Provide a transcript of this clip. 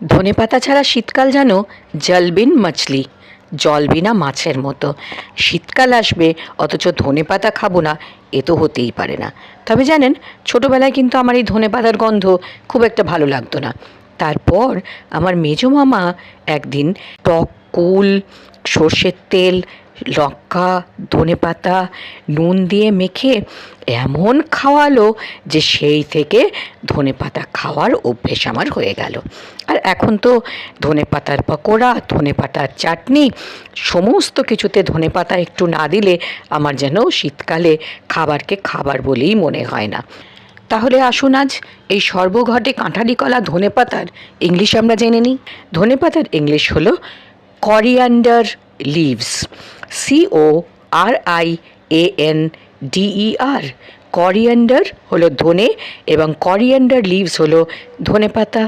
ধনে পাতা ছাড়া শীতকাল যেন জলবিন মাছলি, জল বিনা মাছের মতো। শীতকাল আসবে, অথচ ধনে পাতা খাব না, এ তো হতেই পারে না। তবে জানেন, ছোটোবেলায় কিন্তু আমার এই ধনে পাতার গন্ধ খুব একটা ভালো লাগতো না। তারপর আমার মেজো মামা একদিন টক কুল, সর্ষের তেল, লঙ্কা ধনে পাতা নুন দিয়ে মেখে এমন খাওয়ালো যে সেই থেকে ধনে পাতা খাওয়ার অভ্যেস আমার হয়ে গেল। এখন তো ধনে পাতার পকোড়া, ধনে পাতার চাটনি, সমস্ত কিছুতে ধনে পাতা একটু না দিলে আমার যেন শীতকালে খাবারকে খাবার বলেই মনে হয় না। তাহলে আসুন আজ এই সর্বঘটে কাঁঠালি কলা, ধনে পাতার ইংলিশ আমরা জেনে নিই। ধনে পাতার ইংলিশ হলো coriander leaves C O R I A N D E R coriander হলো ধনে এবং করিয়ান্ডার লিভস হলো ধনে পাতা।